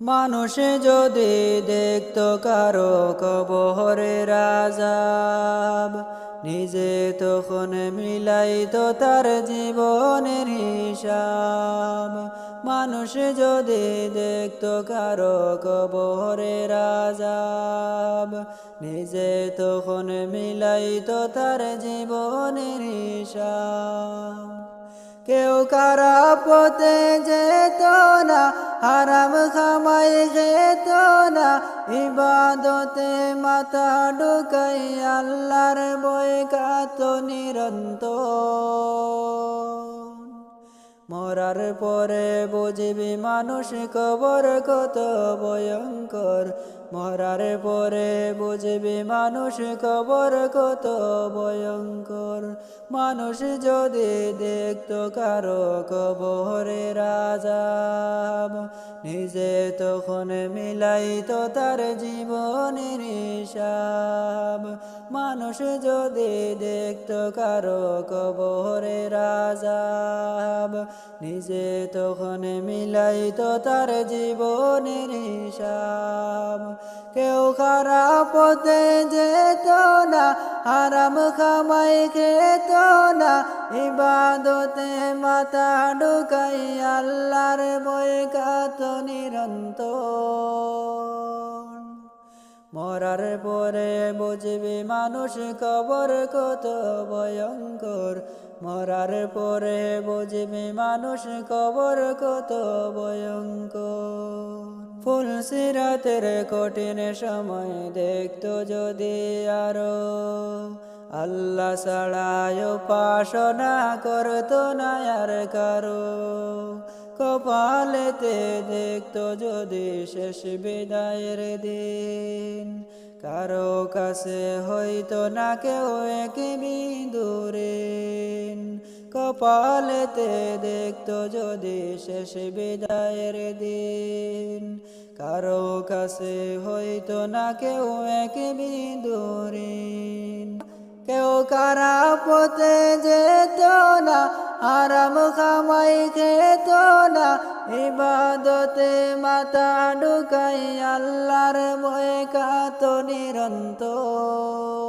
মানুষে যদি দেখত কারও কবহরে রাজাব, নিজে তখন মিলাইতো তার জীবনের হিসাব। মানুষ যদি দেখত কারও কবহরে রাজাব, নিজে তখন মিলাইতো তার জীবনের হিসাব। কেউ কারা পথে যেত না, হারাম খামাই যেত না। ইবাদতে মাথা ঢুকাই আল্লাহর বই কাত নিরন্তর। মরার পরে বুঝবি মানুষ কবর কত ভয়ঙ্কর। মরার পরে বুঝবি মানুষ কবর কত ভয়ঙ্কর। মানুষ যদি দেখত কারও কবরে রাজাব, নিজে তখন মিলাইতো তার জীবনের হিসাব। মানুষ যদি দেখত কারও কবরে রাজাব, নিজে তখন মিলাইতো তার জীবনের হিসাব। কেউ খারাপ পথে যেত না আরাম খামাই খেত না। ইবাদতে মাথা ঢুকাই আল্লাহর বই কাত নিরন্তর। মরার পরে বুঝবি মানুষ কবর কত ভয়ঙ্কর। মরার পরে বুঝবি মানুষ কবর কত ভয়ঙ্কর। ফুল সিরাতের কঠিন সময় দেখতো যদি আরও। আল্লাহ ছাড়ায় উপাসনা করতো না আর কারও। কপালেতে দেখতো যদি শেষ বিদায়ের দিন। কারও কাছে হইতো না কেউ এক বিদুরে কপালেতে দেখতো যদি শেষ বিদায়ের দিন। কারও কাছে হইতো না কেউ এক বিদুরিন কেউ কারা পথে যেত না, আরাম খামাই খেত না। ইবাদতে মাথা ঢুকাই আল্লাহর বয়ে কাত নিরন্তর।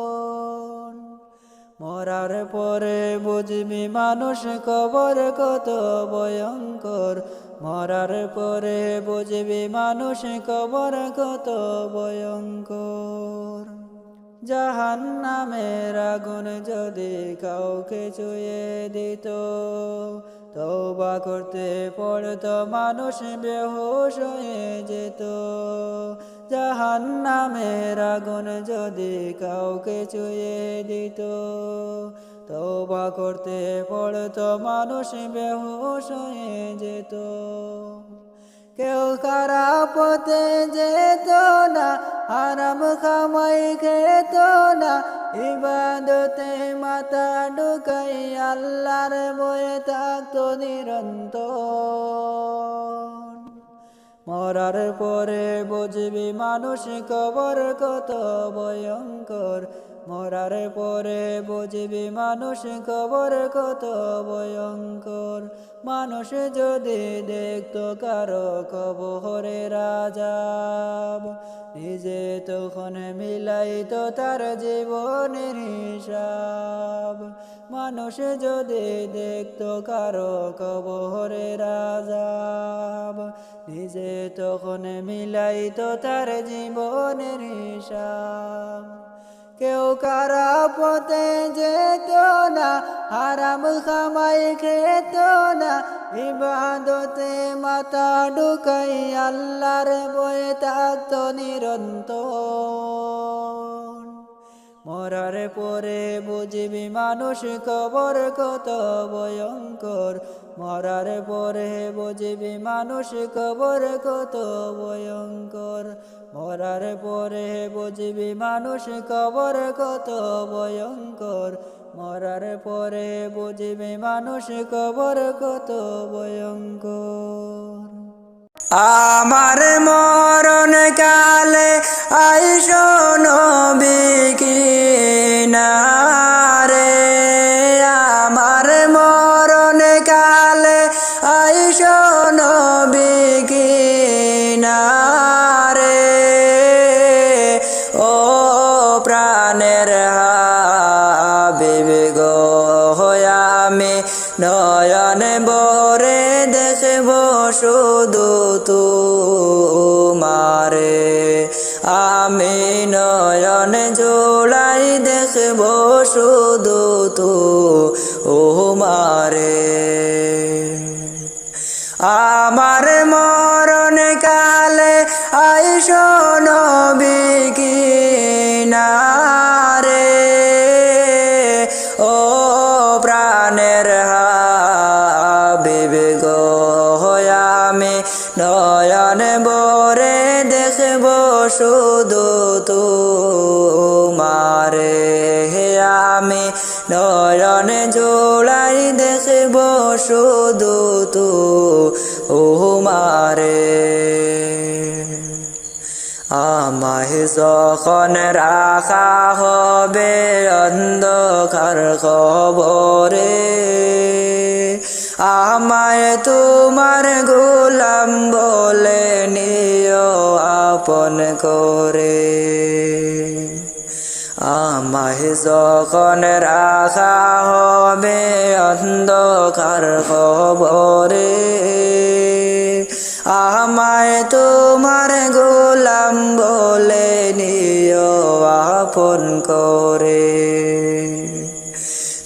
মরার পরে বুঝবি মানুষ কবর কত ভয়ঙ্কর। মরার পরে বুঝবি মানুষ কবর কত ভয়ঙ্কর। জাহান নামের আগুন যদি কাউকে চুয়ে দিত তৌবা করতে পড়তো মানুষ বেহুশ হয়ে যেত। জাহান নামের আগুন যদি কাউকে চুয়ে দিত তৌবা করতে পড়তো মানুষ বেহুশ হয়ে যেত। কেউ কারা পথে যেত না আরাম খামাই খেত না, ইবাদতে মাথা ঢুকাই আল্লাহর বয়ে থাকতো নিরন্তর। মরার পরে বুঝবি মানুষ কবর কত ভয়ঙ্কর। মরার পরে বুঝবি মানুষ কবর কত ভয়ঙ্কর। মানুষ যদি দেখতো কারও কবরে রাজাব, নিজে তখন মিলাইতো তার জীবনের হিসাব। মানুষ যদি দেখতো কারও কবরে রাজাব, নিজে তখন মিলাইতো তার জীবনের হিসাব। কেউ কারা পথে যেত না, হারাম খামাই খেত না। ইবাদতে মাথা ঢুকাই আল্লাহর বয়ে থাকত নিরন্তর। মরার পরে বুঝবি মানুষ কবর কত ভয়ঙ্কর। মরার পরে বুঝবি মানুষ কবর কত ভয়ঙ্কর। মরার পরে বুঝবি মানুষ কবর কত ভয়ঙ্কর। মরার পরে বুঝবি মানুষ কবর কত ভয়ঙ্কর। আমার মরণ কালে আইস নবী কিনারে। আমার মরণ কালে আইস মারে আমি নয়ন জোড়াই দেখব শুধু তো ও মারে আমার মরণ কালে আইস শুধু তো মারে আমি নয়ন জোড়াই দেখব শুধু তো ও মারে আমায় যখন রাখা হবে অন্ধকার খবরে, আমায় তোমার গোলাম বলে নিও আপন করে। আমায় যখন রাখা হবে অন্ধকার খবরে আমায় তোমার গোলাম বলে নিও আপন করে।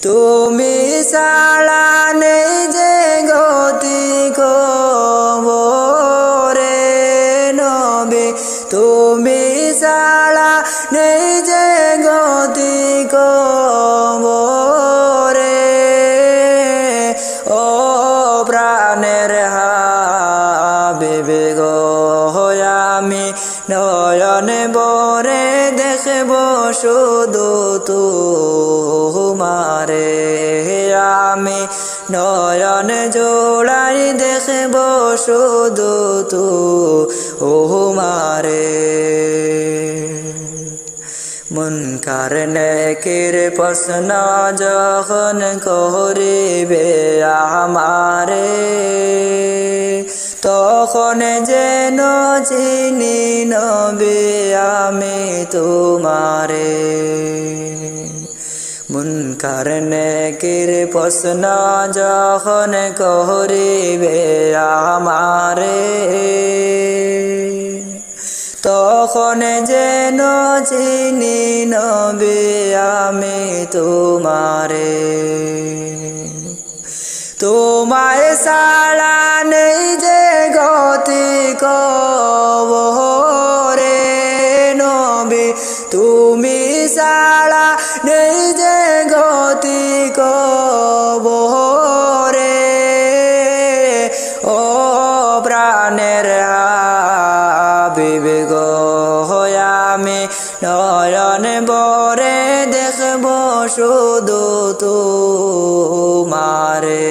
তুমি সালা নেই যে মারে আমি নয়ন জোড়াই দেখব শুধু তু ও মারে মুনকার নেকির প্রশ্ন যখন করিবে আমারে, তখন যেন চিনি নবে আমি তোমারে। মুনকার নেকির প্রশ্ন যখন করিবে আমারে তখন যেন চিনি নবে আমি তোমারে। তোমায় সাড়া প্রাণের হাবিব গো আমি নয়ন বরে দেখব শুধু তো মারে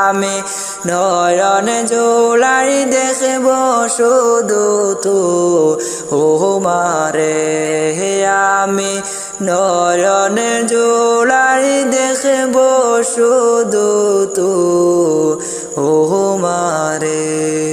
আমি নয়ন জোলাই দেখব শুধু তো ও মারে আমি নয়ন জোলাই দেখব শুধু তো ओ मारे।